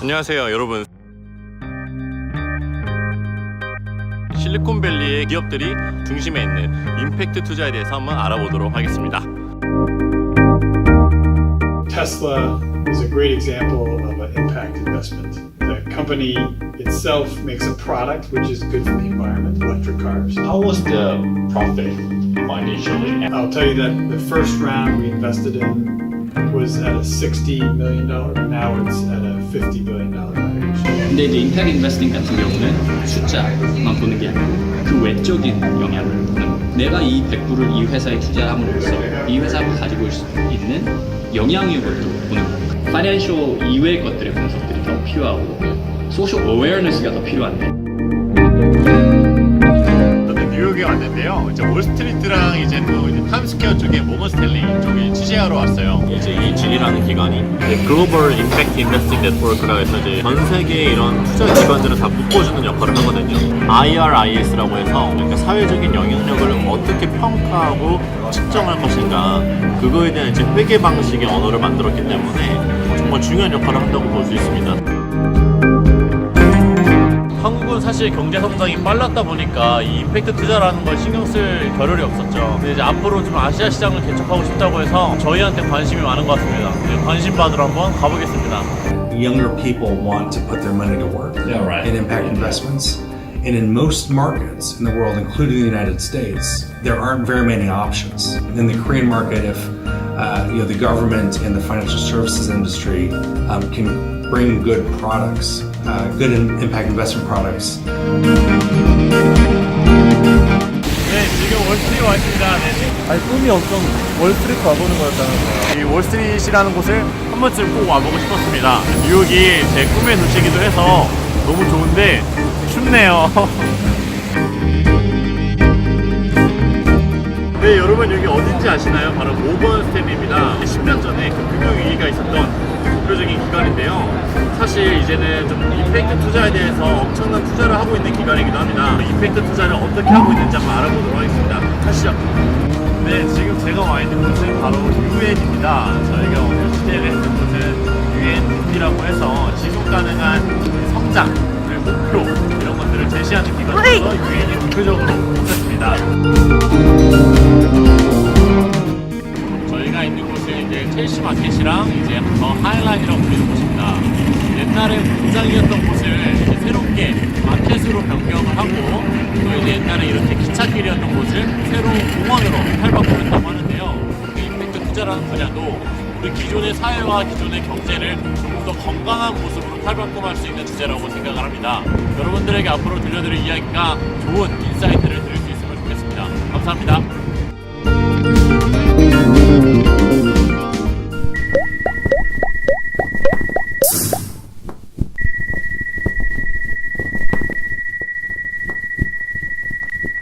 안녕하세요 여러분 실리콘밸리의 기업들이 중심에 있는 임팩트 투자에 대해서 한번 알아보도록 하겠습니다 Tesla is a great example of an impact investment. The company itself makes a product which is good for the environment, electric cars. How was the profit financially? I'll tell you that the first round we invested in was at a $60 million. Now it's 근데 이제 임팩트 인베스팅 같은 경우는 숫자만 보는 게 아니고 그 외적인 영향을 보는. 내가 이 100불을 이 회사에 투자함으로써 이 회사가 가지고 있는 영향력을 또 보는. 파이낸쇼 이외의 것들의 분석들이 더 필요하고 소셜 어웨어너스가 더 필요한데 뉴욕에 왔는데요. 이제 월스트리트랑 이제 또 이제 타임스퀘어 쪽에 모건스탠리 쪽에 취재하러 왔어요. 이제 이 GD라는 기관이 글로벌 임팩트 인베스팅 네트워크라 해서 이제 전 세계 이런 투자 기관들을 다 묶어주는 역할을 하거든요. IRIS라고 해서 그러니까 사회적인 영향력을 어떻게 평가하고 측정할 것인가 그거에 대한 이제 회계 방식의 언어를 만들었기 때문에 정말 중요한 역할을 한다고 볼 수 있습니다 한국은 사실 경제 성장이 빨랐다 보니까 이 임팩트 투자라는 걸 신경 쓸 겨를이 없었죠. 근데 이제 앞으로 좀 아시아 시장을 개척하고 싶다고 해서 저희한테 관심이 많은 것 같습니다. 관심 받으러 한번 가보겠습니다. younger people want to put their money to work Yeah, right. in impact investments. And in most markets in the world, including the United States, there aren't very many options. In the Korean market, if uh, you know the government and the financial services industry um, can bring good products, uh, good in- impact investment products, 네, 지금 월스트리트 와 있습니다. 네. 아니, 꿈이 없던 월스트리트 와보는 거였다면서요. 이 월스트리트라는 곳을 한 번쯤 꼭 와보고 싶었습니다. 뉴욕이 제 꿈의 도시이기도 해서 너무 좋은데 춥네요. 여러분 여기 어딘지 아시나요? 바로 모건 스탠리입니다. 10년 전에 그 금융위기가 있었던 대표적인 기관인데요. 사실 이제는 좀 임팩트 투자에 대해서 엄청난 투자를 하고 있는 기관이기도 합니다. 임팩트 투자를 어떻게 하고 있는지 한번 알아보도록 하겠습니다. 가시죠. 네, 지금 제가 와 있는 곳은 바로 UN입니다. 저희가 오늘 취재를 했던 곳은 UN이라고 해서 지속 가능한 성장을 목표 이런 것들을 제시하는 기관에서 UN이 대표적으로 뽑혔습니다. 마켓이랑 이제 더 하이라인이라고 불리는 곳입니다. 옛날에 공장이었던 곳을 이제 새롭게 마켓으로 변경을 하고 또 이제 옛날에 이렇게 기찻길이었던 곳을 새로운 공원으로 탈바꿈했다고 하는데요. 그 임팩트 투자라는 분야도 우리 기존의 사회와 기존의 경제를 조금 더 건강한 모습으로 탈바꿈할 수 있는 주제라고 생각을 합니다. 여러분들에게 앞으로 들려드릴 이야기가 좋은 인사이트를 드릴 수 있으면 좋겠습니다. 감사합니다.